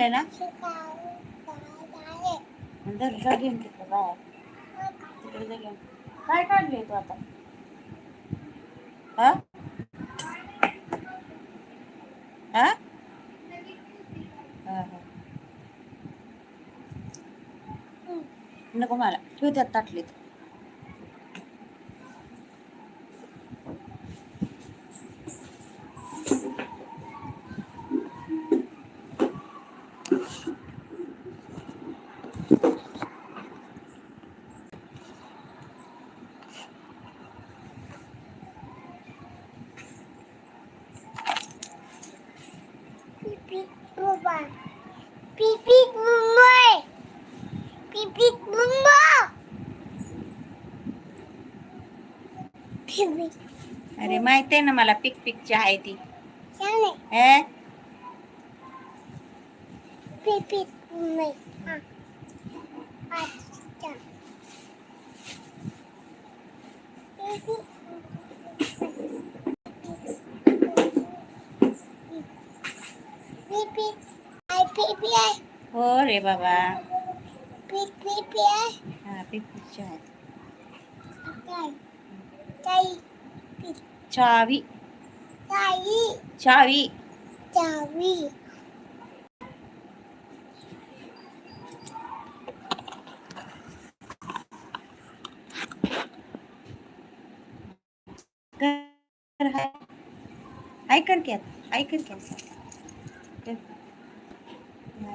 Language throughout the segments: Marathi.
म्हणलं ना? धर जा घेऊन तिकडे बाहेर तिकडे घेऊन काय काढले तू आता? हा? हा. नको मला. ठेव त्यात ताटलीत Pipit Mumbai. Pipit Mumbai. Pipit. अरे माहिती आहे ना मला पिक पिकची आहे ती Sana. हे ওরে বাবা চাবি চাবি आई कर क्या? आई कर क्या?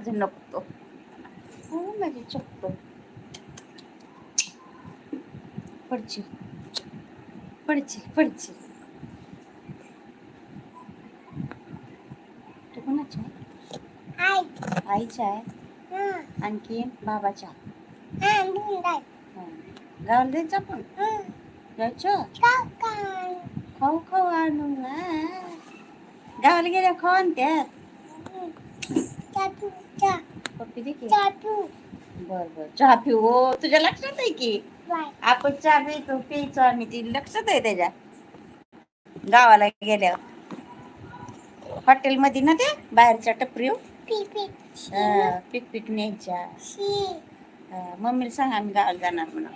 माझं नकतो हो माझे चकतो पडची पडची पडची तू कोणाची आहे? Ay. आईची आहे. आणखी बाबाच्या. गावाला जायचं आपण. जायचं. खाऊ खाऊ आणू हा. गावाला गेल्या खाऊ आणत्यात. पप्पी दे की. बर बर. चहा पिऊ. हो तुझ्या लक्षात आहे की. आपण चहा पितो पियचो आम्ही. ती लक्षात आहे त्याच्या. गावाला गेल्यावर. हॉटेलमध्ये ना ते? बाहेरच्या टपरीव. हा, पिक पिक. न्यायच्या. मम्मीला सांग आम्ही गावाला जाणार म्हणून.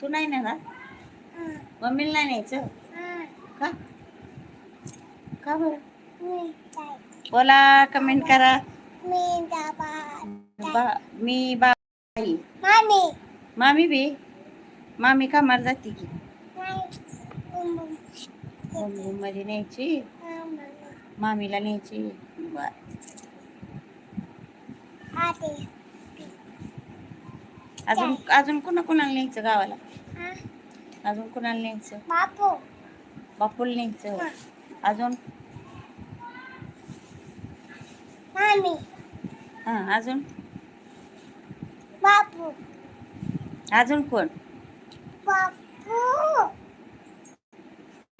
तू नाही ना. मम्मीला नाही न्यायचं. का? का बरं. बोला कमेंट करा. Dapat. बा मी बाई Mami. मामी बी मामी कामाला जाते की. मध्ये न्यायची. मामीला न्यायची. अजून अजून कुणा कुणाला न्यायचं गावाला. अजून कुणाला न्यायचं Bapu. बापूला न्यायचं अजून Mami. हा अजून? Bapu. अजून कोण.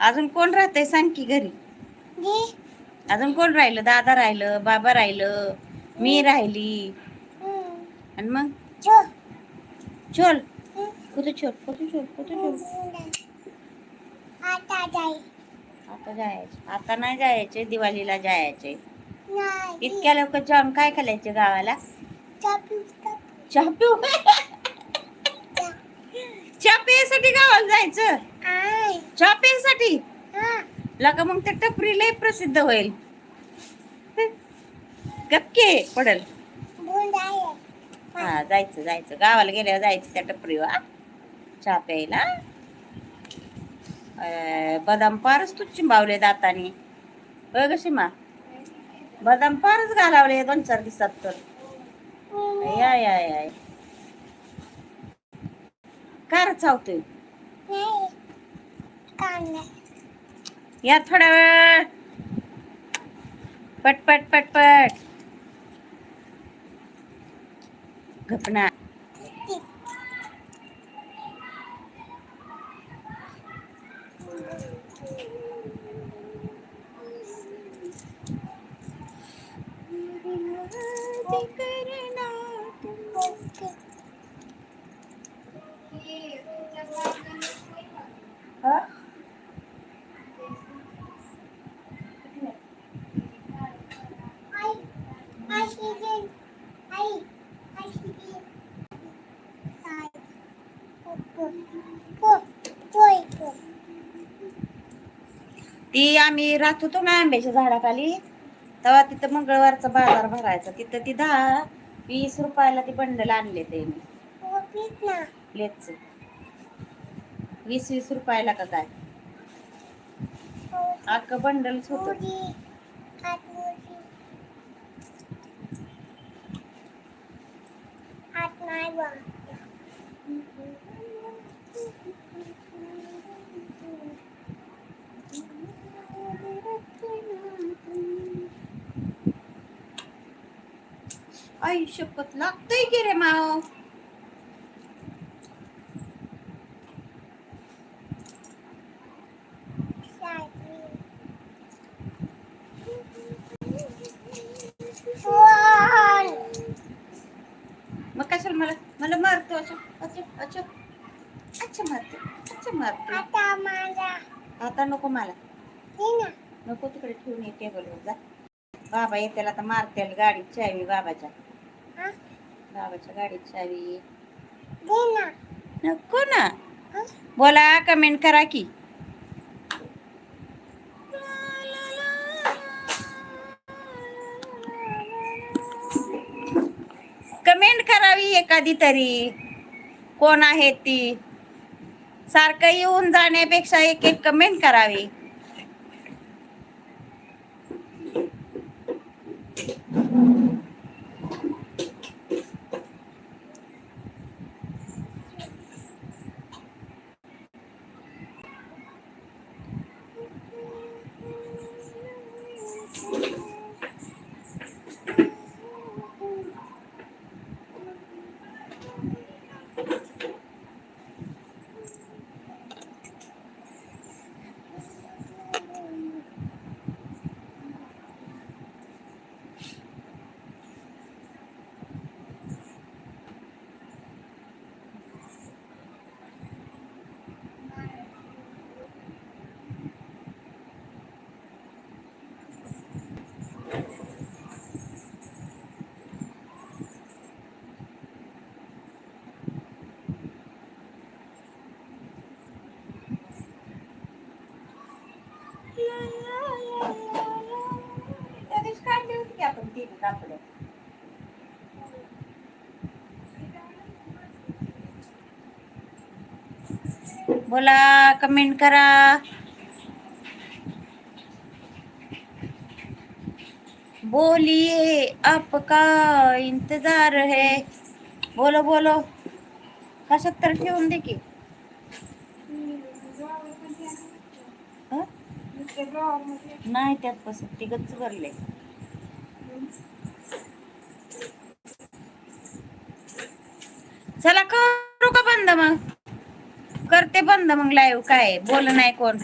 अजून कोण राहतंय? सांग की घरी. अजून कोण राहिलं? दादा राहिलं बाबा राहिलं मी राहिली. आणि मग. चल. कुठे चल? कुठे चल? कुठे चल? आता जाई आता जायचं. आता नाही जायचे दिवाळीला जायचे. इतक्या लवकर जाऊन काय करायचे गावाला? चापू चहा पिऊ चहा पिण्यासाठी गावाला जायचं? चहा पिण्यासाठी हा. लका मग ते टपरी लय प्रसिद्ध होईल. गपके पडल. हा जायचं जायचं. गावाला गेल्यावर जायचं त्या टपरीवर? चहा प्यायला. बदाम पारच तू चिंबावले दाताने. होय ग सीमा? बदाम फारच घालावले दोन चार दिवसात तर. या या या कार चावतोय? या थोडा वेळ. पटपट पटपट. घपणार ती आम्ही राहत होतो ना आंब्याच्या झाडाखाली. तेव्हा तिथं मंगळवारचा बाजार भरायचा. तिथं ती दहा वीस रुपयाला ती बंडल आणले ते मी. लेच. वीस वीस रुपयाला का काय? अख्खं बंडलच मुरी हात नाही शपथ लागतंय की रे माव. मग कशाला मला? मला मारतो अच्छा अच्छा अच्छा अच्छा मारते अच्छा मारते. आता नको मला. नको तिकडे ठेवून ये टेबलवर जा. बाबा येतील आता मारतील गाडीत चावी बाबाच्या? बाबाच्या गाडीत चावी. नको ना? बोला कमेंट करा की. कमेंट करावी एखादी तरी. कोण आहे ती? सारखं येऊन जाण्यापेक्षा एक एक कमेंट करावी. त्या दिवशी काढली होती की आपण तीन कापड बोला कमेंट करा. बोलिए आपका इंतजार है. बोलो बोलो. कशात तर ठेवून दे की. नाही त्यात बस तिघच भरले चला करू का बंद मग? करते बंद मग लाईव्ह काय? बोल नाही कोण.